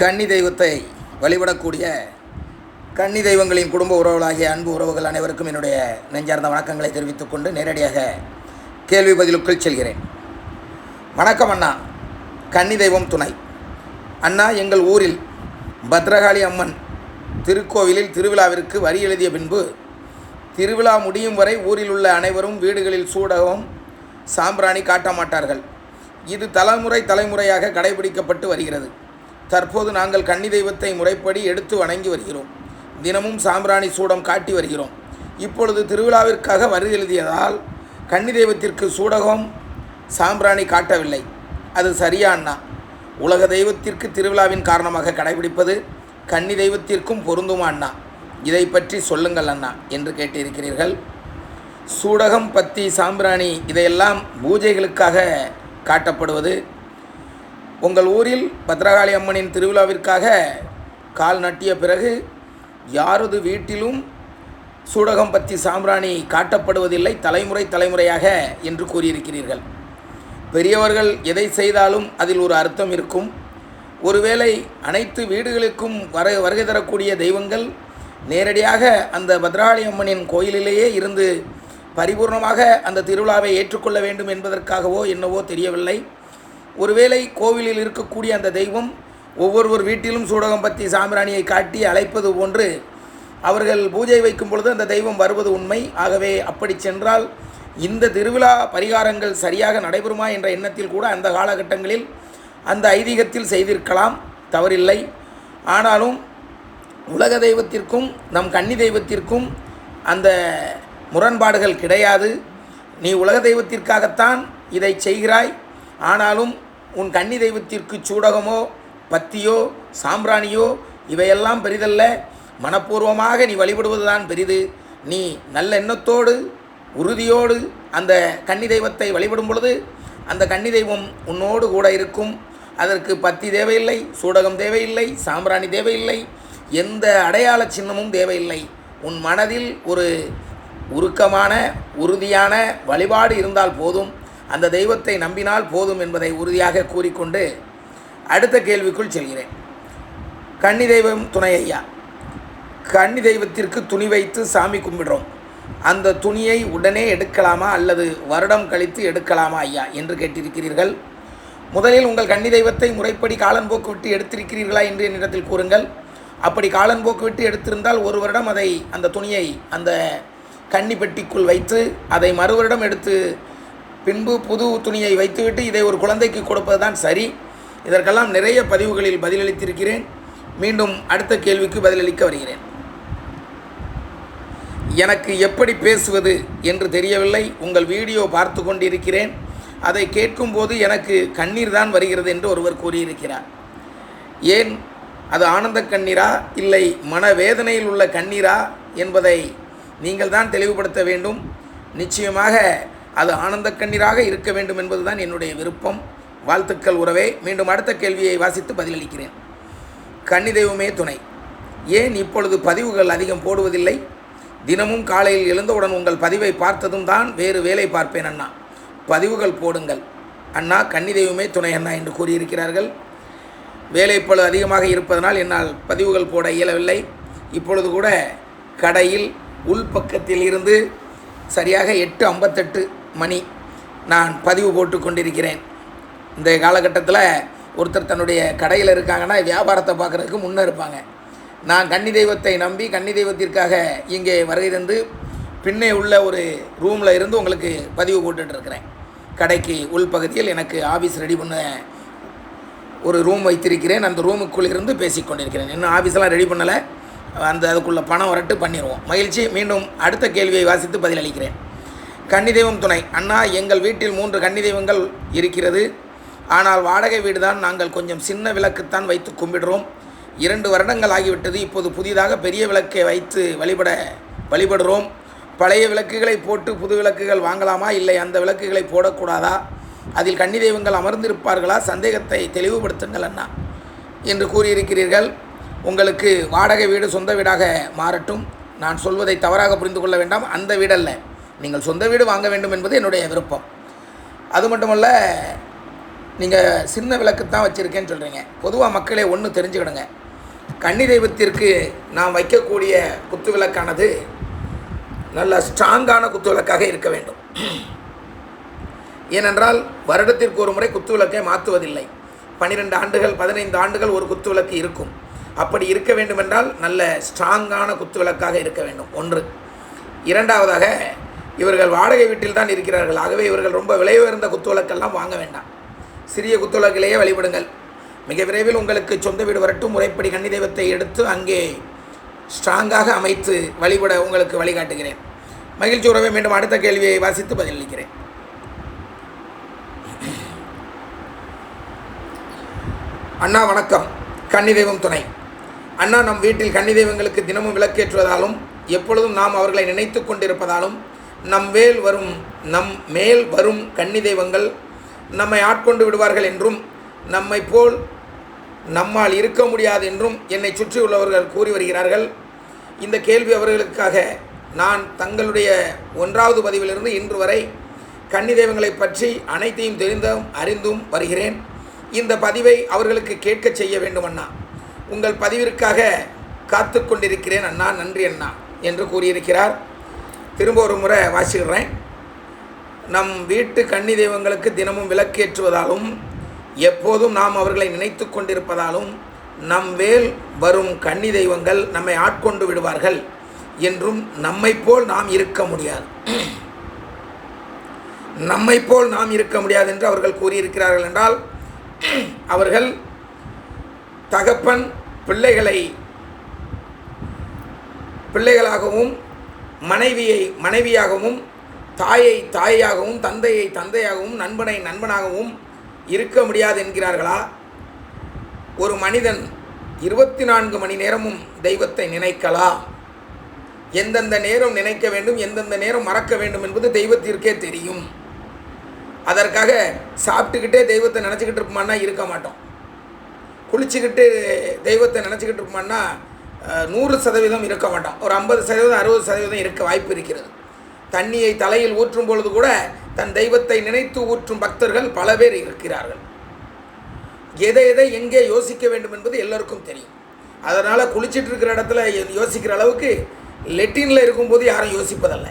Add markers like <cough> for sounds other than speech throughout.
கன்னி தெய்வத்தை வழிபடக்கூடிய கன்னி தெய்வங்களின் குடும்ப உறவுகளாகிய அன்பு உறவுகள் அனைவருக்கும் என்னுடைய நெஞ்சார்ந்த வணக்கங்களை தெரிவித்துக் கொண்டு நேரடியாக கேள்வி பதிலுக்குள் செல்கிறேன். வணக்கம் அண்ணா. கன்னி தெய்வம் துணை. அண்ணா எங்கள் ஊரில் பத்ரகாளி அம்மன் திருக்கோவிலில் திருவிழாவிற்கு வரி எழுதிய பின்பு திருவிழா முடியும் வரை ஊரில் உள்ள அனைவரும் வீடுகளில் சூடகம் சாம்பிராணி காட்ட மாட்டார்கள். இது தலைமுறை தலைமுறையாக கடைபிடிக்கப்பட்டு வருகிறது. தற்போது நாங்கள் கன்னி தெய்வத்தை முறைப்படி எடுத்து வணங்கி வருகிறோம். தினமும் சாம்பிராணி சூடம் காட்டி வருகிறோம். இப்பொழுது திருவிழாவிற்காக வரி எழுதியதால் கன்னி தெய்வத்திற்கு சூடகம் சாம்பிராணி காட்டவில்லை. அது சரியா அண்ணா உலக தெய்வத்திற்கு திருவிழாவின் காரணமாக கடைபிடிப்பது கன்னி தெய்வத்திற்கும் பொருந்துமா அண்ணா இதை பற்றி சொல்லுங்கள் அண்ணா என்று கேட்டிருக்கிறீர்கள். சூடகம் பத்தி சாம்பிராணி இதையெல்லாம் பூஜைகளுக்காக காட்டப்படுவது உங்கள் ஊரில் பத்ரகாளி அம்மனின் திருவிழாவிற்காக கால் நட்டிய பிறகு யாரது வீட்டிலும் சூடகம் பற்றி சாம்பிராணி காட்டப்படுவதில்லை தலைமுறை தலைமுறையாக என்று கூறியிருக்கிறீர்கள். பெரியவர்கள் எதை செய்தாலும் அதில் ஒரு அர்த்தம் இருக்கும். ஒருவேளை அனைத்து வீடுகளுக்கும் வர வருகை தரக்கூடிய தெய்வங்கள் நேரடியாக அந்த பத்ரகாளி அம்மனின் கோயிலிலேயே இருந்து பரிபூர்ணமாக அந்த திருவிழாவை ஏற்றுக்கொள்ள வேண்டும் என்பதற்காகவோ என்னவோ தெரியவில்லை. ஒருவேளை கோவிலில் இருக்கக்கூடிய அந்த தெய்வம் ஒவ்வொருவர் வீட்டிலும் சூடகம் பற்றி சாம்பிராணியை காட்டி அழைப்பது போன்று அவர்கள் பூஜை வைக்கும் பொழுது அந்த தெய்வம் வருவது உண்மை. ஆகவே அப்படி சென்றால் இந்த திருவிழா பரிகாரங்கள் சரியாக நடைபெறுமா என்ற எண்ணத்தில் கூட அந்த காலகட்டங்களில் அந்த ஐதீகத்தில் செய்திருக்கலாம். தவறில்லை. ஆனாலும் உலக தெய்வத்திற்கும் நம் கன்னி தெய்வத்திற்கும் அந்த முரண்பாடுகள் கிடையாது. நீ உலக தெய்வத்திற்காகத்தான் இதை செய்கிறாய். ஆனாலும் உன் கன்னி தெய்வத்திற்கு சூடகமோ பத்தியோ சாம்பிராணியோ இவையெல்லாம் பெரிதல்ல. மனப்பூர்வமாக நீ வழிபடுவதுதான் பெரிது. நீ நல்ல எண்ணத்தோடு உறுதியோடு அந்த கன்னி தெய்வத்தை வழிபடும் பொழுது அந்த கன்னி தெய்வம் உன்னோடு கூட இருக்கும். அதற்கு பத்தி தேவையில்லை சூடகம் தேவையில்லை சாம்பிராணி தேவையில்லை எந்த அடையாள சின்னமும் தேவையில்லை. உன் மனதில் ஒரு உருக்கமான உறுதியான வழிபாடு இருந்தால் போதும். அந்த தெய்வத்தை நம்பினால் போதும் என்பதை உறுதியாக கூறிக்கொண்டு அடுத்த கேள்விக்குள் செல்கிறேன். கன்னி தெய்வம் துணை ஐயா. கன்னி தெய்வத்திற்கு துணி வைத்து சாமி கும்பிடுறோம். அந்த துணியை உடனே எடுக்கலாமா அல்லது வருடம் கழித்து எடுக்கலாமா ஐயா என்று கேட்டிருக்கிறீர்கள். முதலில் உங்கள் கன்னி தெய்வத்தை முறைப்படி காலன்போக்கு விட்டு எடுத்திருக்கிறீர்களா என்று என்னிடத்தில் கூறுங்கள். அப்படி காலன்போக்கு விட்டு எடுத்திருந்தால் ஒரு வருடம் அதை அந்த துணியை அந்த கன்னி பெட்டிக்குள் வைத்து அதை மறு வருடம் எடுத்து பின்பு புது துணியை வைத்துவிட்டு இதை ஒரு குழந்தைக்கு கொடுப்பது தான் சரி. இதற்கெல்லாம் நிறைய பதிவுகளில் பதிலளித்திருக்கிறேன். மீண்டும் அடுத்த கேள்விக்கு பதிலளிக்க வருகிறேன். எனக்கு எப்படி பேசுவது என்று தெரியவில்லை. உங்கள் வீடியோ பார்த்து கொண்டிருக்கிறேன். அதை கேட்கும்போது எனக்கு கண்ணீர் தான் வருகிறது என்று ஒருவர் கூறியிருக்கிறார். ஏன்? அது ஆனந்த கண்ணீரா? இல்லை மனவேதனையில் உள்ள கண்ணீரா? என்பதை நீங்கள் தான் தெளிவுபடுத்த வேண்டும். நிச்சயமாக அது ஆனந்த கண்ணீராக இருக்க வேண்டும் என்பதுதான் என்னுடைய விருப்பம். வாழ்த்துக்கள் உறவே. மீண்டும் அடுத்த கேள்வியை வாசித்து பதிலளிக்கிறேன். கன்னி தெய்வமே துணை. ஏன் இப்பொழுது பதிவுகள் அதிகம் போடுவதில்லை? தினமும் காலையில் எழுந்தவுடன் உங்கள் பதிவை பார்த்ததும் தான் வேறு வேலை பார்ப்பேன் அண்ணா. பதிவுகள் போடுங்கள். அண்ணா கன்னி தெய்வமே துணை அண்ணா என்று கூறியிருக்கிறார்கள். வேலைப்பளு அதிகமாக இருப்பதனால் என்னால் பதிவுகள் போட இயலவில்லை. இப்பொழுது கூட கடையில் உள்பக்கத்தில் இருந்து சரியாக எட்டு ஐம்பத்தெட்டு மணி. நான் பதிவு போட்டு கொண்டிருக்கிறேன். இந்த காலகட்டத்தில் ஒருத்தர் தன்னுடைய கடையில் இருக்காங்கன்னா வியாபாரத்தை பார்க்குறதுக்கு முன்னே இருப்பாங்க. நான் கன்னி தெய்வத்தை நம்பி கன்னி தெய்வத்திற்காக இங்கே வருகை தந்து பின்னே உள்ள ஒரு ரூமில் இருந்து உங்களுக்கு பதிவு போட்டுட்ருக்கிறேன் கடைக்கு உள்பகுதியில் எனக்கு ஆஃபீஸ் ரெடி பண்ண ஒரு ரூம் வைத்திருக்கிறேன். அந்த ரூமுக்குள் இருந்து பேசிக்கொண்டிருக்கிறேன் இன்னும் ஆஃபீஸெல்லாம் ரெடி பண்ணலை. அந்த அதுக்குள்ளே பணம் வரட்டு பண்ணிடுவோம் மகிழ்ச்சி. மீண்டும் அடுத்த கேள்வியை வாசித்து பதிலளிக்கிறேன். கன்னி தெய்வம் துணை. அண்ணா எங்கள் வீட்டில் மூன்று கன்னி தெய்வங்கள் இருக்கிறது. ஆனால் வாடகை வீடு தான் நாங்கள் கொஞ்சம் சின்ன விளக்குத்தான் வைத்து கும்பிடுறோம். இரண்டு வருடங்கள் ஆகிவிட்டது. இப்போது புதிதாக பெரிய விளக்கை வைத்து வழிபட வழிபடுறோம். பழைய விளக்குகளை போட்டு புது விளக்குகள் வாங்கலாமா? இல்லை அந்த விளக்குகளை போடக்கூடாதா? அதில் கன்னி தெய்வங்கள் அமர்ந்திருப்பார்களா? சந்தேகத்தை தெளிவுபடுத்துங்கள் அண்ணா என்று கூறியிருக்கிறீர்கள். உங்களுக்கு வாடகை வீடு சொந்த வீடாக மாறட்டும். நான் சொல்வதை தவறாக புரிந்து கொள்ள வேண்டாம். அந்த வீடல்ல நீங்கள் சொந்த வீடு வாங்க வேண்டும் என்பது என்னுடைய விருப்பம். அது மட்டுமல்ல நீங்கள் சின்ன விளக்கு தான் வச்சுருக்கேன்னு சொல்கிறீங்க பொதுவாக மக்களே ஒன்று தெரிஞ்சுக்கிடுங்க கன்னி தெய்வத்திற்கு நாம் வைக்கக்கூடிய குத்து விளக்கானது நல்ல ஸ்ட்ராங்கான குத்து விளக்காக இருக்க வேண்டும். ஏனென்றால் வருடத்திற்கு ஒரு முறை குத்து விளக்கை மாற்றுவதில்லை. பன்னிரெண்டு ஆண்டுகள் பதினைந்து ஆண்டுகள் ஒரு குத்து விளக்கு இருக்கும். அப்படி இருக்க வேண்டுமென்றால் நல்ல ஸ்ட்ராங்கான குத்து விளக்காக இருக்க வேண்டும். ஒன்று. இரண்டாவதாக இவர்கள் வாடகை வீட்டில் தான் இருக்கிறார்கள். ஆகவே இவர்கள் ரொம்ப விலை உயர்ந்த குத்துவிளக்கெல்லாம் வாங்க வேண்டாம். சிறிய குத்துவிளக்கிலேயே வழிபடுங்கள். மிக விரைவில் உங்களுக்கு சொந்த வீடு வரட்டும். முறைப்படி கன்னி தெய்வத்தை எடுத்து அங்கே ஸ்ட்ராங்காக அமைத்து வழிபட உங்களுக்கு வழிகாட்டுகிறேன். மகிழ்ச்சி உறவை மீண்டும் அடுத்த கேள்வியை வாசித்து பதிலளிக்கிறேன். அண்ணா வணக்கம். கன்னி தெய்வம் துணை. அண்ணா நம் வீட்டில் கன்னி தெய்வங்களுக்கு தினமும் விளக்கேற்றுவதாலும் எப்பொழுதும் நாம் அவர்களை நினைத்து கொண்டிருப்பதாலும் நம் மேல் வரும் நம் மேல் வரும் கன்னி தெய்வங்கள் நம்மை ஆட்கொண்டு விடுவார்கள் என்றும் நம்மை போல் நம்மால் இருக்க முடியாது என்றும் என்னை சுற்றியுள்ளவர்கள் கூறி வருகிறார்கள். இந்த கேள்வி அவர்களுக்காக நான் தங்களுடைய ஒன்றாவது பதிவிலிருந்து இன்று வரை கன்னி தெய்வங்களை பற்றி அனைத்தையும் தெரிந்தும் அறிந்தும் வருகிறேன். இந்த பதிவை அவர்களுக்கு கேட்க செய்ய வேண்டும் அண்ணா. உங்கள் பதிவிற்காக காத்து கொண்டிருக்கிறேன் அண்ணா. நன்றி அண்ணா என்று கூறியிருக்கிறார். திரும்ப ஒரு முறை வாசிக்கிறேன். நம் வீட்டு கன்னி தெய்வங்களுக்கு தினமும் விளக்கேற்றுவதாலும் எப்போதும் நாம் அவர்களை நினைத்து கொண்டிருப்பதாலும் நம் வேல் வரும் கன்னி தெய்வங்கள் நம்மை ஆட்கொண்டு விடுவார்கள் என்றும் நம்மை போல் நாம் இருக்க முடியாது. நம்மை போல் நாம் இருக்க முடியாது என்று அவர்கள் கூறியிருக்கிறார்கள் என்றால் அவர்கள் தகப்பன் பிள்ளைகளை பிள்ளைகளாகவும் மனைவியை மனைவியாகவும் தாயை தாயாகவும் தந்தையை தந்தையாகவும் நண்பனை நண்பனாகவும் இருக்க முடியாது என்கிறார்களா? ஒரு மனிதன் இருபத்தி நான்கு மணி நேரமும் தெய்வத்தை நினைக்கலாம் எந்தெந்த நேரம் நினைக்க வேண்டும் எந்தெந்த நேரம் மறக்க வேண்டும் என்பது தெய்வத்திற்கே தெரியும். அதற்காக சாப்பிட்டுக்கிட்டே தெய்வத்தை நினச்சிக்கிட்டு இருப்போம்னா இருக்க மாட்டோம். குளிச்சுக்கிட்டு தெய்வத்தை நினச்சிக்கிட்டு இருப்போம்னா நூறு சதவீதம் இருக்க மாட்டான். ஒரு ஐம்பது சதவீதம் அறுபது சதவீதம் இருக்க வாய்ப்பு இருக்கிறது. தண்ணியை தலையில் ஊற்றும் பொழுது கூட தன் தெய்வத்தை நினைத்து ஊற்றும் பக்தர்கள் பல பேர் இருக்கிறார்கள். எதை எதை எங்கே யோசிக்க வேண்டும் என்பது எல்லோருக்கும் தெரியும். அதனால் குளிச்சிட்டு இருக்கிற இடத்துல யோசிக்கிற அளவுக்கு லெட்டினில் இருக்கும்போது யாரும் யோசிப்பதல்ல.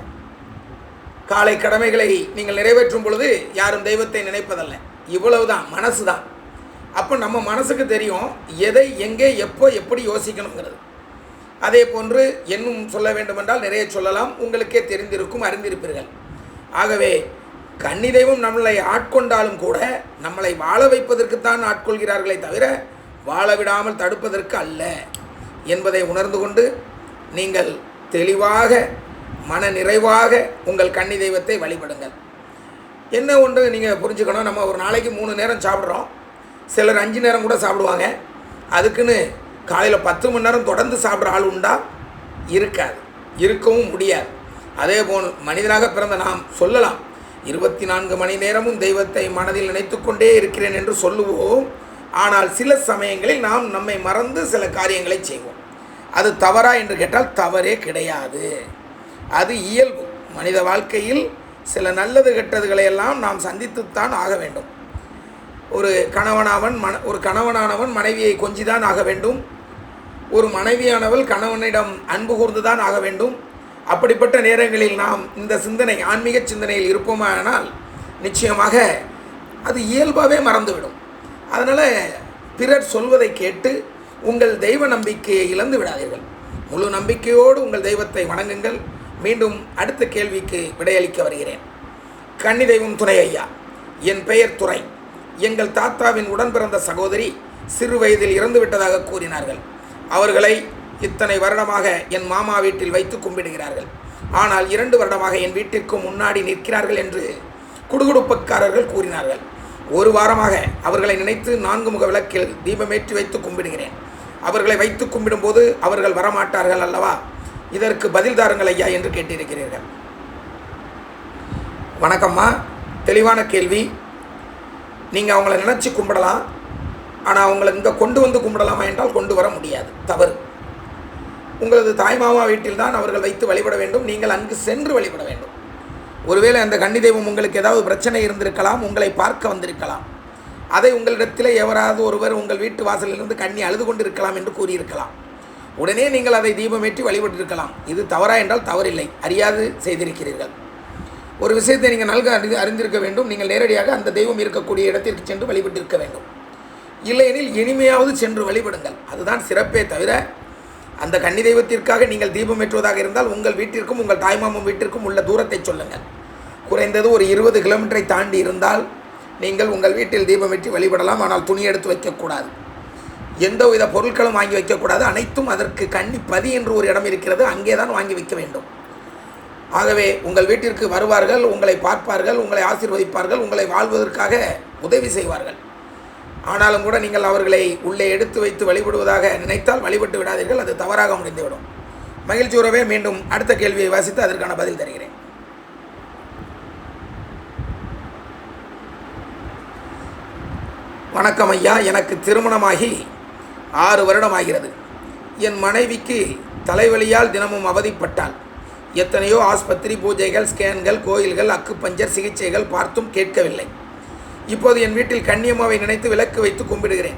காலை கடமைகளை நீங்கள் நிறைவேற்றும் பொழுது யாரும் தெய்வத்தை நினைப்பதல்ல. இவ்வளவுதான் மனசு தான் அப்போ நம்ம மனசுக்கு தெரியும் எதை எங்கே எப்போ எப்படி யோசிக்கணுங்கிறது. அதே போன்று என்னும் சொல்ல வேண்டுமென்றால் நிறைய சொல்லலாம். உங்களுக்கே தெரிந்திருக்கும் அறிந்திருப்பீர்கள். ஆகவே கன்னி தெய்வம் நம்மளை ஆட்கொண்டாலும் கூட நம்மளை வாழ வைப்பதற்குத்தான் ஆட்கொள்கிறார்களே தவிர வாழ விடாமல் தடுப்பதற்கு அல்ல என்பதை உணர்ந்து கொண்டு நீங்கள் தெளிவாக மன நிறைவாக உங்கள் கன்னி தெய்வத்தை வழிபடுங்கள். என்ன ஒன்று நீங்கள் புரிஞ்சுக்கணும். நம்ம ஒரு நாளைக்கு மூணு நேரம் சாப்பிட்றோம். சிலர் அஞ்சு நேரம் கூட சாப்பிடுவாங்க. அதுக்குன்னு காலையில் பத்து மணி நேரம் தொடர்ந்து சாப்பிட்ற ஆள் உண்டா? இருக்காது. இருக்கவும் முடியாது. அதே போல் மனிதனாக பிறந்த நாம் சொல்லலாம் இருபத்தி நான்கு மணி நேரமும் தெய்வத்தை மனதில் நினைத்து கொண்டே இருக்கிறேன் என்று சொல்லுவோம். ஆனால் சில சமயங்களில் நாம் நம்மை மறந்து சில காரியங்களை செய்வோம். அது தவறா என்று கேட்டால் தவறே கிடையாது. அது இயல்பு. மனித வாழ்க்கையில் சில நல்லது கெட்டதுகளை எல்லாம் நாம் சந்தித்துத்தான் ஆக வேண்டும். ஒரு கணவனாவன் மன ஒரு கணவனானவன் மனைவியை கொஞ்சிதான் ஆக வேண்டும். ஒரு மனைவியானவள் கணவனிடம் அன்பு கூர்ந்துதான் ஆக வேண்டும். அப்படிப்பட்ட நேரங்களில் நாம் இந்த சிந்தனை ஆன்மீக சிந்தனையில் இருப்போமானால் நிச்சயமாக அது இயல்பாகவே மறந்துவிடும். அதனால் பிறர் சொல்வதை கேட்டு உங்கள் தெய்வ நம்பிக்கையை இழந்து விடாதீர்கள். முழு நம்பிக்கையோடு உங்கள் தெய்வத்தை வணங்குங்கள். மீண்டும் அடுத்த கேள்விக்கு விடையளிக்க வருகிறேன். கன்னி தெய்வம் துணை ஐயா என் பெயர் துறை எங்கள் தாத்தாவின் உடன் பிறந்த சகோதரி சிறு வயதில் இறந்து விட்டதாக கூறினார்கள். அவர்களை இத்தனை வருடமாக என் மாமா வீட்டில் வைத்து கும்பிடுகிறார்கள். ஆனால் இரண்டு வருடமாக என் வீட்டிற்கு முன்னாடி நிற்கிறார்கள் என்று குடுகுடுப்பக்காரர்கள் கூறினார்கள். ஒரு வாரமாக அவர்களை நினைத்து நான்கு முக விளக்கில் தீபமேற்றி வைத்து கும்பிடுகிறேன். அவர்களை வைத்து கும்பிடும்போது அவர்கள் வரமாட்டார்கள் அல்லவா? இதற்கு பதில் தாருங்கள் ஐயா என்று கேட்டிருக்கிறீர்கள். வணக்கம்மா. தெளிவான கேள்வி. நீங்கள் அவங்கள நினச்சி கும்பிடலாம் ஆனால் அவங்களை இங்கே கொண்டு வந்து கும்பிடலாமா என்றால் கொண்டு வர முடியாது. தவறு. உங்களது தாய்மாமா வீட்டில் தான் அவர்கள் வைத்து வழிபட வேண்டும். நீங்கள் அங்கு சென்று வழிபட வேண்டும். ஒருவேளை அந்த கன்னி தெய்வம் உங்களுக்கு ஏதாவது பிரச்சனை இருந்திருக்கலாம் உங்களை பார்க்க வந்திருக்கலாம். அதை உங்களிடத்தில் எவராவது ஒருவர் உங்கள் வீட்டு வாசலிலிருந்து கண்ணி அழுது கொண்டு இருக்கலாம் என்று கூறியிருக்கலாம். உடனே நீங்கள் அதை தீபமேற்றி வழிபட்டிருக்கலாம். இது தவறா என்றால் தவறில்லை. அறியாது செய்திருக்கிறீர்கள். ஒரு விஷயத்தை நீங்கள் நல்க அறிந்து அறிந்திருக்க வேண்டும். நீங்கள் நேரடியாக அந்த தெய்வம் இருக்கக்கூடிய இடத்திற்கு சென்று வழிபட்டிருக்க வேண்டும். இல்லையெனில் இனிமையாவது சென்று வழிபடுங்கள். அதுதான் சிறப்பே தவிர அந்த கன்னி தெய்வத்திற்காக நீங்கள் தீபம் ஏற்றுவதாக இருந்தால் உங்கள் வீட்டிற்கும் உங்கள் தாய்மாமன் வீட்டிற்கும் உள்ள தூரத்தை சொல்லுங்கள். குறைந்தது ஒரு இருபது கிலோமீட்டரை தாண்டி இருந்தால் நீங்கள் உங்கள் வீட்டில் தீபமேற்றி வழிபடலாம். ஆனால் துணி எடுத்து வைக்கக்கூடாது. எந்தவித பொருட்களும் வாங்கி வைக்கக்கூடாது. அனைத்தும் அதற்கு கன்னி பதி என்று ஒரு இடம் இருக்கிறது. அங்கே தான் வாங்கி வைக்க வேண்டும். ஆகவே உங்கள் வீட்டிற்கு வருவார்கள் உங்களை பார்ப்பார்கள் உங்களை ஆசீர்வதிப்பார்கள் உங்களை வாழ்வதற்காக உதவி செய்வார்கள். ஆனாலும் கூட நீங்கள் அவர்களை உள்ளே எடுத்து வைத்து வழிபடுவதாக நினைத்தால் வழிபட்டு விடாதீர்கள் அது தவறாக முடிந்துவிடும். மகிழ்ச்சி உறவே மீண்டும் அடுத்த கேள்வியை வாசித்து அதற்கான பதில் தருகிறேன். வணக்கம் ஐயா எனக்கு திருமணமாகி ஆறு வருடம் ஆகிறது என் மனைவிக்கு தலைவலியால் தினமும் அவதிப்பட்டாள். எத்தனையோ ஆஸ்பத்திரி பூஜைகள் ஸ்கேன்கள் கோயில்கள் அக்குப்பஞ்சர் சிகிச்சைகள் பார்த்தும் கேட்கவில்லை. இப்போது என் வீட்டில் கண்ணியம்மாவை நினைத்து விளக்கு வைத்து கும்பிடுகிறேன்.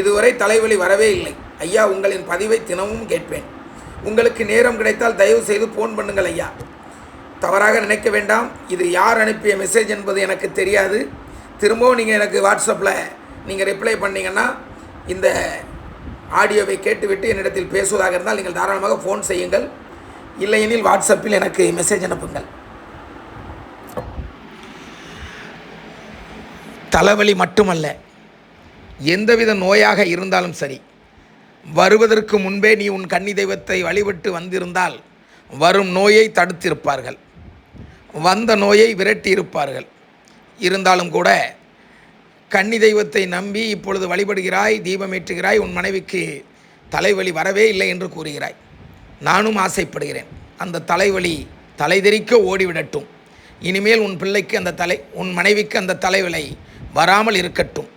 இதுவரை தலைவலி வரவே இல்லை. ஐயா உங்களின் பதிவை தினமும் கேட்பேன். உங்களுக்கு நேரம் கிடைத்தால் தயவு செய்து ஃபோன் பண்ணுங்கள் ஐயா. தவறாக நினைக்க வேண்டாம். இது யார் அனுப்பிய மெசேஜ் என்பது எனக்கு தெரியாது. திரும்பவும் நீங்கள் எனக்கு வாட்ஸ்அப்பில் நீங்கள் ரிப்ளை பண்ணிங்கன்னா இந்த ஆடியோவை கேட்டுவிட்டு என்னிடத்தில் பேசுவதாக இருந்தால் நீங்கள் தாராளமாக ஃபோன் செய்யுங்கள். இல்லையெனில் வாட்ஸ்அப்பில் எனக்கு மெசேஜ் அனுப்புங்கள். தலைவலி மட்டுமல்ல எந்தவித நோயாக இருந்தாலும் சரி வருவதற்கு முன்பே நீ உன் கன்னி தெய்வத்தை வழிபட்டு வந்திருந்தால் வரும் நோயை தடுத்திருப்பார்கள். வந்த நோயை விரட்டியிருப்பார்கள். இருந்தாலும் கூட கன்னி தெய்வத்தை நம்பி இப்பொழுது வழிபடுகிறாய் தீபமேற்றுகிறாய் உன் மனைவிக்கு தலைவலி வரவே இல்லை என்று கூறுகிறாய். நானும் ஆசைப்படுகிறேன். அந்த தலைவலி தலைதெறிக்க ஓடிவிடட்டும். இனிமேல் உன் பிள்ளைக்கு அந்த தலை உன் மனைவிக்கு அந்த தலைவலி வராமல் இருக்கட்டும்.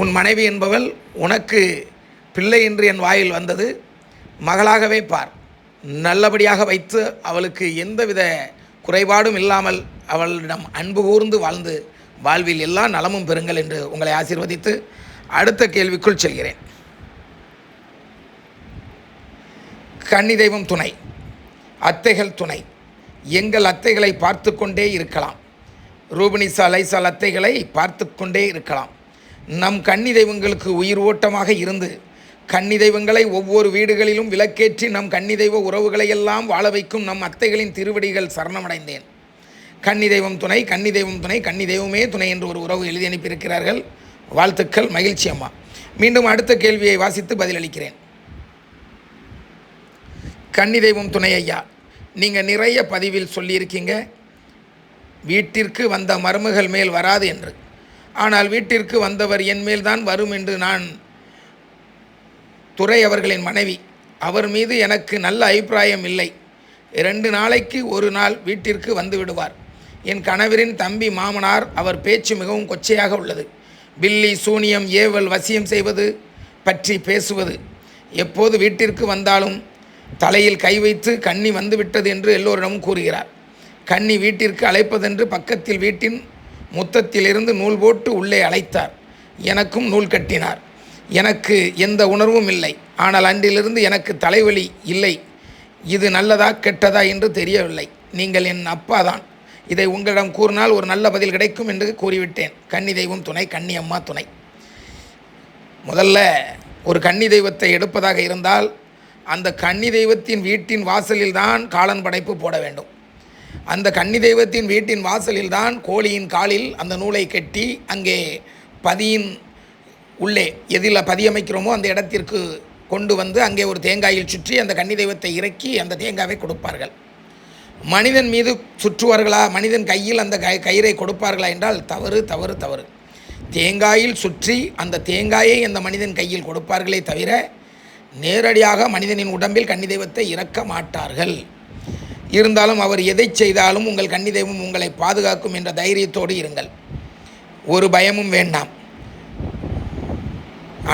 உன் மனைவி என்பவள் உனக்கு பிள்ளை என்று என் வாயில் வந்தது. மகளாகவே பார். நல்லபடியாக வைத்து அவளுக்கு எந்தவித குறைபாடும் இல்லாமல் அவளிடம் அன்பு கூர்ந்து வாழ்ந்து வாழ்வில் எல்லா நலமும் பெறுங்கள் என்று உங்களை ஆசீர்வதித்து அடுத்த கேள்விக்குள் செல்கிறேன். கன்னி தெய்வம் துணை அத்தைகள் துணை எங்கள் அத்தைகளை பார்த்து கொண்டே இருக்கலாம். ரூபினிசா லைசா அத்தைகளை பார்த்து கொண்டே இருக்கலாம். நம் கன்னி தெய்வங்களுக்கு உயிர் ஓட்டமாக இருந்து கன்னி தெய்வங்களை ஒவ்வொரு வீடுகளிலும் விளக்கேற்றி நம் கன்னி தெய்வ உறவுகளை எல்லாம் வாழ வைக்கும் நம் அத்தைகளின் திருவடிகள் சரணமடைந்தேன். கன்னி தெய்வம் துணை கன்னி தெய்வம் துணை கன்னி தெய்வமே துணை என்று ஒரு உறவு எழுதி அனுப்பியிருக்கிறார்கள். வாழ்த்துக்கள் மகிழ்ச்சி அம்மா. மீண்டும் அடுத்த கேள்வியை வாசித்து பதிலளிக்கிறேன். கன்னி தெய்வம் துணை ஐயா நீங்கள் நிறைய பதிவில் சொல்லியிருக்கீங்க. வீட்டிற்கு வந்த மருமகள் மேல் வராது என்று. ஆனால் வீட்டிற்கு வந்தவர் என் மேல்தான் வரும் என்று நான் துறை அவர்களின் மனைவி. அவர் மீது எனக்கு நல்ல அபிப்பிராயம் இல்லை. இரண்டு நாளைக்கு ஒரு நாள் வீட்டிற்கு வந்து விடுவார். என் கணவரின் தம்பி மாமனார் அவர் பேச்சு மிகவும் கொச்சையாக உள்ளது. பில்லி சூனியம் ஏவல் வசியம் செய்வது பற்றி பேசுவது. எப்போது வீட்டிற்கு வந்தாலும் தலையில் கை வைத்து கண்ணி வந்துவிட்டது என்று எல்லோரிடமும் கூறுகிறார். கன்னி வீட்டிற்கு அழைப்பதென்று பக்கத்தில் வீட்டின் முத்தத்திலிருந்து நூல் போட்டு உள்ளே அழைத்தார். எனக்கும் நூல் கட்டினார். எனக்கு எந்த உணர்வும் இல்லை. ஆனால் அன்றிலிருந்து எனக்கு தலைவலி இல்லை. இது நல்லதா கெட்டதா என்று தெரியவில்லை. நீங்கள் என் அப்பா தான் இதை உங்களிடம் கூறினால் ஒரு நல்ல பதில் கிடைக்கும் என்று கூறிவிட்டேன். கன்னி தெய்வம் துணை கன்னி அம்மா துணை. முதல்ல ஒரு கன்னி தெய்வத்தை எடுப்பதாக இருந்தால் அந்த கன்னி தெய்வத்தின் வீட்டின் வாசலில் தான் காலன் படைப்பு போட வேண்டும். அந்த கன்னி தெய்வத்தின் வீட்டின் வாசலில் தான் கோழியின் காலில் அந்த நூலை கட்டி அங்கே பதியின் உள்ளே எதில் பதியமைக்கிறோமோ அந்த இடத்திற்கு கொண்டு வந்து அங்கே ஒரு தேங்காயில் சுற்றி அந்த கன்னி தெய்வத்தை இறக்கி அந்த தேங்காவை கொடுப்பார்கள். மனிதன் மீது சுற்றுவார்களா? மனிதன் கையில் அந்த கை கயிறை கொடுப்பார்களா என்றால் தவறு தவறு தவறு. தேங்காயில் சுற்றி அந்த தேங்காயை அந்த மனிதன் கையில் கொடுப்பார்களே தவிர நேரடியாக மனிதனின் உடம்பில் கன்னி தெய்வத்தை இறக்க மாட்டார்கள். இருந்தாலும் அவர் எதை செய்தாலும் உங்கள் கன்னி தெய்வம் உங்களை பாதுகாக்கும் என்ற தைரியத்தோடு இருங்கள். ஒரு பயமும் வேண்டாம்.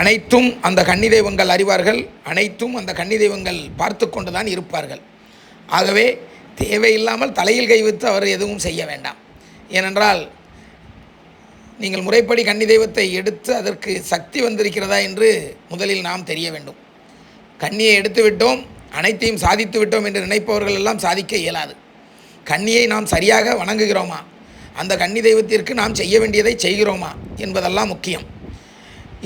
அனைத்தும் அந்த கன்னி தெய்வங்கள் அறிவார்கள். அனைத்தும் அந்த கன்னி தெய்வங்கள் பார்த்து கொண்டு தான் இருப்பார்கள். ஆகவே தேவையில்லாமல் தலையில் கை வைத்து அவர் எதுவும் செய்ய வேண்டாம். ஏனென்றால் நீங்கள் முறைப்படி கன்னி தெய்வத்தை எடுத்து அதற்கு சக்தி வந்திருக்கிறதா என்று முதலில் நாம் தெரிய வேண்டும். கன்னியை எடுத்துவிட்டோம். அனைத்தையும் சாதித்து விட்டோம் என்று நினைப்பவர்கள் எல்லாம் சாதிக்க இயலாது. கன்னியை நாம் சரியாக வணங்குகிறோமா? அந்த கன்னி தெய்வத்திற்கு நாம் செய்ய வேண்டியதை செய்கிறோமா? என்பதெல்லாம் முக்கியம்.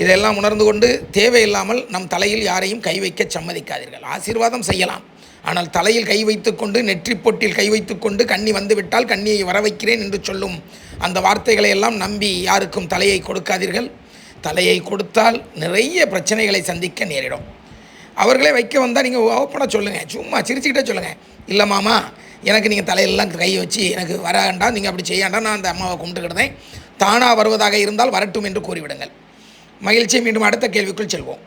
இதையெல்லாம் உணர்ந்து கொண்டு தேவையில்லாமல் நம் தலையில் யாரையும் கை வைக்க சம்மதிக்காதீர்கள். ஆசீர்வாதம் செய்யலாம். ஆனால் தலையில் கை வைத்துக்கொண்டு நெற்றி பொட்டில் கை வைத்துக்கொண்டு கன்னி வந்துவிட்டால் கன்னியை வர வைக்கிறேன் என்று சொல்லும் அந்த வார்த்தைகளை எல்லாம் நம்பி யாருக்கும் தலையை கொடுக்காதீர்கள். தலையை கொடுத்தால் நிறைய பிரச்சனைகளை சந்திக்க நேரிடும். அவர்களே வைக்க வந்தால் நீங்கள் ஓப்பனாக சொல்லுங்கள் சும்மா சிரிச்சுக்கிட்டே சொல்லுங்கள் இல்லை மாமா எனக்கு நீங்கள் தலையெல்லாம் கை வச்சு எனக்கு வர வேண்டாம் நீங்கள் அப்படி செய்ய வேண்டாம் நான் அந்த அம்மாவை கும்பிட்டுக்கிட்டேன். தானாக வருவதாக இருந்தால் வரட்டும் என்று கூறிவிடுங்கள். மகிழ்ச்சி மீண்டும் அடுத்த கேள்விக்குள் செல்வோம்.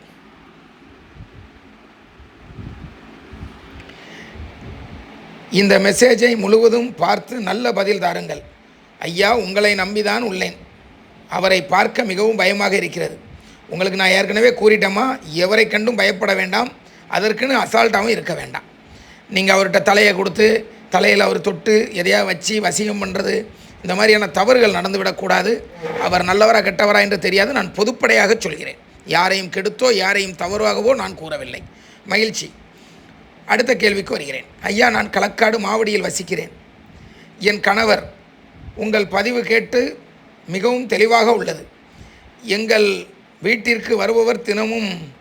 இந்த மெசேஜை முழுவதும் பார்த்து நல்ல பதில் தாருங்கள். ஐயா உங்களை நம்பிதான் உள்ளேன். அவரை பார்க்க மிகவும் பயமாக இருக்கிறது. உங்களுக்கு நான் ஏற்கனவே கூறிட்டேமா எவரை கண்டும் பயப்பட வேண்டாம் அதற்குன்னு அசால்ட்டாகவும் இருக்க வேண்டாம். நீங்கள் அவர்கிட்ட தலையை கொடுத்து தலையில் அவர் தொட்டு எதையா வச்சு வசியம் பண்ணுறது இந்த மாதிரியான தவறுகள் நடந்துவிடக்கூடாது அவர் நல்லவரா கெட்டவரா என்று தெரியாது நான் பொதுப்படையாக சொல்கிறேன். யாரையும் கெடுத்தோ யாரையும் தவறாகவோ நான் கூறவில்லை. மகிழ்ச்சி. அடுத்த கேள்விக்கு வருகிறேன். ஐயா நான் களக்காடு மாவடியில் வசிக்கிறேன். என் கணவர் உங்கள் பதிவு கேட்டு மிகவும் தெளிவாக உள்ளது. எங்கள் வீட்டிற்கு வருபவர் தினமும்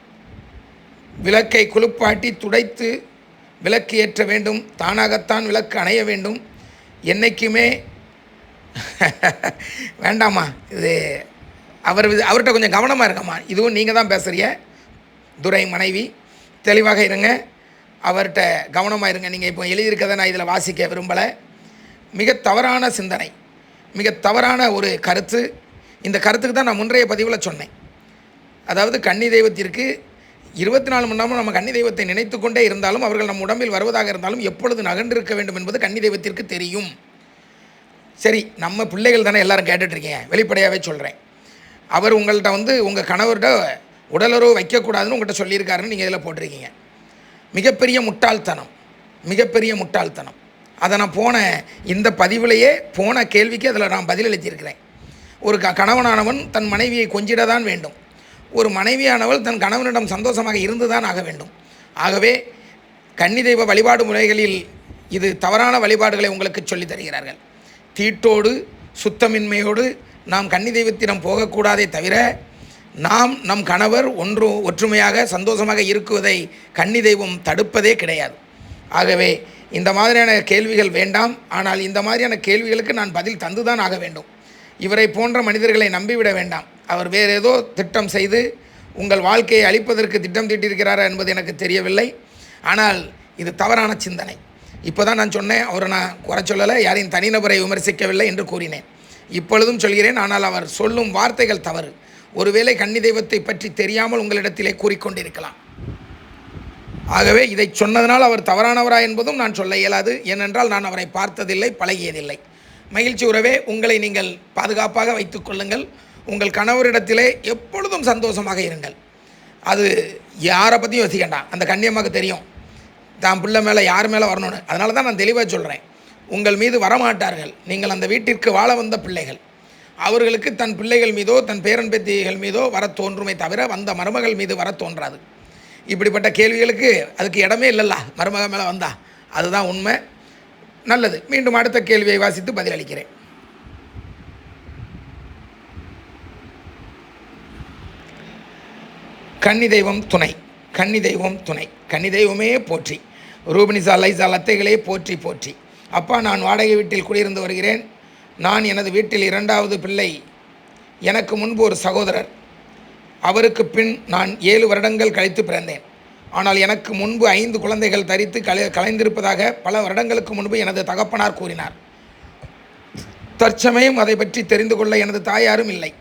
விளக்கை குளிப்பாட்டி துடைத்து விளக்கு ஏற்ற வேண்டும். தானாகத்தான் விளக்கு அணைய வேண்டும். என்னைக்குமே <laughs> வேண்டாம்மா. இது அவர் இது- அவர்கிட்ட கொஞ்சம் கவனமாக இருக்கம்மா இதுவும் நீங்கள் தான் பேசுகிறீங்க துரை மனைவி தெளிவாக இருங்க. அவர்கிட்ட கவனமாக இருங்க. நீங்கள் இப்போ எழுதியிருக்கதை நான் இதில் வாசிக்க விரும்பலை. மிக தவறான சிந்தனை மிக தவறான ஒரு கருத்து. இந்த கருத்துக்கு தான் நான் முன்றைய பதிவில் சொன்னேன். அதாவது கன்னி தெய்வத்திற்கு இருபத்தி நாலு மணி நேரமும் நம்ம கன்னி தெய்வத்தை நினைத்து கொண்டே இருந்தாலும் அவர்கள் நம் உடம்பில் வருவதாக இருந்தாலும் எப்பொழுது நகர்ந்திருக்க வேண்டும் என்பது கன்னி தெய்வத்திற்கு தெரியும். சரி நம்ம பிள்ளைகள் தானே எல்லாரும் கேட்டுட்ருக்கீங்க வெளிப்படையாகவே சொல்கிறேன் அவர் உங்கள்கிட்ட வந்து உங்கள் கணவர்கிட்ட உடலுறவு வைக்கக்கூடாதுன்னு உங்கள்கிட்ட சொல்லியிருக்காருன்னு நீங்கள் இதில் போட்டிருக்கீங்க. மிகப்பெரிய முட்டாள்தனம். மிகப்பெரிய முட்டாள்தனம். அதை நான் போன இந்த பதிவிலேயே போன கேள்விக்கு அதில் நான் பதிலளித்திருக்கிறேன். ஒரு க கணவனானவன் தன் மனைவியை கொஞ்சிட தான் வேண்டும். ஒரு மனைவியானவள் தன் கணவனிடம் சந்தோஷமாக இருந்துதான் ஆக வேண்டும். ஆகவே கன்னி தெய்வ வழிபாடு முறைகளில் இது தவறான வழிபாடுகளை உங்களுக்கு சொல்லித் தருகிறார்கள். தீட்டோடு சுத்தமின்மையோடு நாம் கன்னி தெய்வத்திடம் போகக்கூடாதே தவிர நாம் நம் கணவர் ஒன்று ஒற்றுமையாக சந்தோஷமாக இருக்குவதை கன்னி தெய்வம் தடுப்பதே கிடையாது. ஆகவே இந்த மாதிரியான கேள்விகள் வேண்டாம். ஆனால் இந்த மாதிரியான கேள்விகளுக்கு நான் பதில் தந்துதான் ஆக வேண்டும். இவரை போன்ற மனிதர்களை நம்பிவிட வேண்டாம். அவர் வேறு ஏதோ திட்டம் செய்து உங்கள் வாழ்க்கையை அழிப்பதற்கு திட்டம் தீட்டியிருக்கிறாரா என்பது எனக்கு தெரியவில்லை. ஆனால் இது தவறான சிந்தனை. இப்போ தான் நான் சொன்னேன் அவரை நான் குறை சொல்லலை யாரையும் தனிநபரை விமர்சிக்கவில்லை என்று கூறினேன். இப்பொழுதும் சொல்கிறேன் ஆனால் அவர் சொல்லும் வார்த்தைகள் தவறு. ஒருவேளை கன்னி தெய்வத்தை பற்றி தெரியாமல் உங்களிடத்திலே கூறிக்கொண்டிருக்கலாம். ஆகவே இதை சொன்னதனால் அவர் தவறானவரா என்பதும் நான் சொல்ல இயலாது. ஏனென்றால் நான் அவரை பார்த்ததில்லை பழகியதில்லை. மகிழ்ச்சி உறவே உங்களை நீங்கள் பாதுகாப்பாக வைத்துக் கொள்ளுங்கள். உங்கள் கணவரிடத்திலே எப்பொழுதும் சந்தோஷமாக இருங்கள். அது யாரை பற்றியும் யோசிக்கண்டாம் அந்த கண்ணியமாக தெரியும். தான் பிள்ளை மேலே யார் மேலே வரணும்னு. அதனால தான் நான் தெளிவாக சொல்கிறேன் உங்கள் மீது வரமாட்டார்கள். நீங்கள் அந்த வீட்டிற்கு வாழ வந்த பிள்ளைகள். அவர்களுக்கு தன் பிள்ளைகள் மீதோ தன் பேரன் பேத்திகள் மீதோ வர தோன்றுமே தவிர வந்த மருமகள் மீது வர தோன்றாது. இப்படிப்பட்ட கேள்விகளுக்கு அதுக்கு இடமே இல்லைல்ல. மருமக மேலே வந்தா. அதுதான் உண்மை. நல்லது. மீண்டும் அடுத்த கேள்வியை வாசித்து பதிலளிக்கிறேன். கன்னி தெய்வம் துணை கன்னி தெய்வம் துணை கன்னி தெய்வமே போற்றி. ரூபினிசா லைசா அத்தைகளே போற்றி போற்றி. அப்பா நான் வாடகை வீட்டில் குடியிருந்து வருகிறேன். நான் எனது வீட்டில் இரண்டாவது பிள்ளை. எனக்கு முன்பு ஒரு சகோதரர். அவருக்கு பின் நான் ஏழு வருடங்கள் கழித்து பிறந்தேன். ஆனால் எனக்கு முன்பு ஐந்து குழந்தைகள் தரித்து கலை கலைந்திருப்பதாக பல வருடங்களுக்கு முன்பு எனது தகப்பனார் கூறினார். தற்சமயம் அதை பற்றி தெரிந்து கொள்ள எனது தாயாரும் இல்லை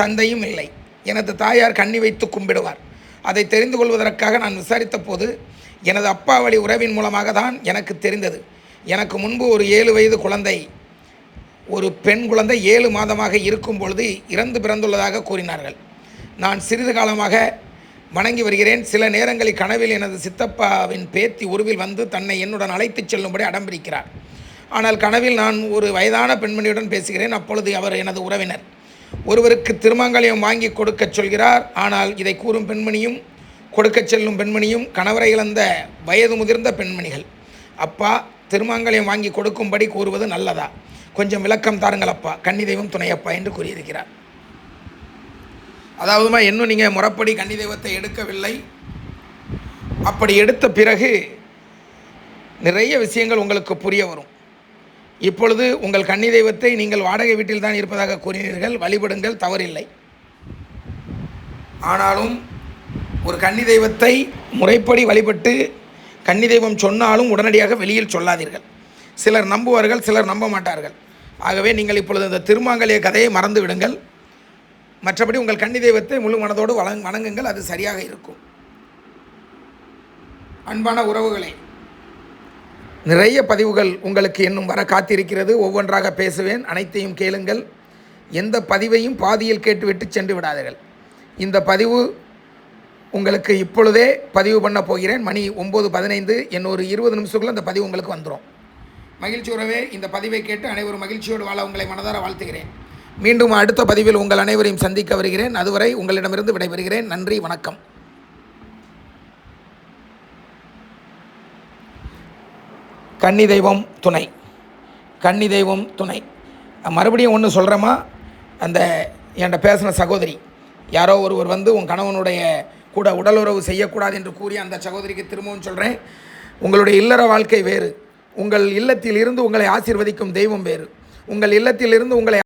தந்தையும் இல்லை. எனது தாயார் கண்ணி வைத்து கும்பிடுவார். அதை தெரிந்து கொள்வதற்காக நான் விசாரித்த போது எனது அப்பா வழி உறவின் மூலமாக தான் எனக்கு தெரிந்தது. எனக்கு முன்பு ஒரு ஏழு வயது குழந்தை ஒரு பெண் குழந்தை ஏழு மாதமாக இருக்கும் பொழுது இறந்து பிறந்துள்ளதாக கூறினார்கள். நான் சிறிது காலமாக வணங்கி வருகிறேன். சில நேரங்களில் கனவில் எனது சித்தப்பாவின் பேத்தி உருவில் வந்து தன்னை என்னுடன் அழைத்துச் செல்லும்படி அடம்பிடிக்கிறார். ஆனால் கனவில் நான் ஒரு வயதான பெண்மணியுடன் பேசுகிறேன். அப்பொழுது அவர் எனது உறவினர். ஒருவருக்கு திருமாங்கல்யம் வாங்கி கொடுக்கச் சொல்கிறார். ஆனால் இதை கூறும் பெண்மணியும் கொடுக்கச் செல்லும் பெண்மணியும் கணவரை இழந்த வயது முதிர்ந்த பெண்மணிகள். அப்பா திருமாங்கல்யம் வாங்கி கொடுக்கும்படி கூறுவது நல்லதா? கொஞ்சம் விளக்கம் தாருங்கள் அப்பா. கன்னி தெய்வம் துணையப்பா என்று கூறியிருக்கிறார். அதாவதுமா இன்னும் நீங்கள் முறப்படி கன்னி தெய்வத்தை எடுக்கவில்லை. அப்படி எடுத்த பிறகு நிறைய விஷயங்கள் உங்களுக்கு புரிய வரும். இப்பொழுது உங்கள் கன்னி தெய்வத்தை நீங்கள் வாடகை வீட்டில் தான் இருப்பதாக கூறினீர்கள். வழிபடுங்கள் தவறில்லை. ஆனாலும் ஒரு கன்னி தெய்வத்தை முறைப்படி வழிபட்டு கன்னி தெய்வம் சொன்னாலும் உடனடியாக வெளியில் சொல்லாதீர்கள். சிலர் நம்புவார்கள் சிலர் நம்ப மாட்டார்கள். ஆகவே நீங்கள் இப்பொழுது இந்த திருமாங்கலிய கதையை மறந்து விடுங்கள். மற்றபடி உங்கள் கன்னி தெய்வத்தை முழு மனதோடு வணங் வணங்குங்கள் அது சரியாக இருக்கும். அன்பான உறவுகளே நிறைய பதிவுகள் உங்களுக்கு இன்னும் வர காத்திருக்கிறது. ஒவ்வொன்றாக பேசுவேன். அனைத்தையும் கேளுங்கள். எந்த பதிவையும் பாதியில் கேட்டுவிட்டு சென்று விடாதீர்கள். இந்த பதிவு உங்களுக்கு இப்பொழுதே பதிவு பண்ண போகிறேன். மணி ஒம்பது பதினைந்து. இன்னொரு இருபது நிமிஷத்துக்குள்ள அந்த பதிவு உங்களுக்கு வந்துடும் மகிழ்ச்சி உறவே இந்த பதிவை கேட்டு அனைவரும் மகிழ்ச்சியோடு வாழ உங்களை மனதார வாழ்த்துகிறேன். மீண்டும் அடுத்த பதிவில் உங்கள் அனைவரையும் சந்திக்க வருகிறேன். அதுவரை உங்களிடமிருந்து விடைபெறுகிறேன். நன்றி வணக்கம். கன்னி தெய்வம் துணை. கன்னி தெய்வம் துணை மறுபடியும் ஒன்று சொல்கிறேம்மா அந்த என்கிட்ட பேசின சகோதரி யாரோ ஒருவர் வந்து உன் கணவனுடைய கூட உடலுறவு செய்யக்கூடாது என்று கூறி அந்த சகோதரிக்கு திரும்பவும் சொல்கிறேன் உங்களுடைய இல்லற வாழ்க்கை வேறு. உங்கள் இல்லத்தில் இருந்து உங்களை ஆசீர்வதிக்கும் தெய்வம் வேறு. உங்கள் இல்லத்தில் இருந்து உங்களை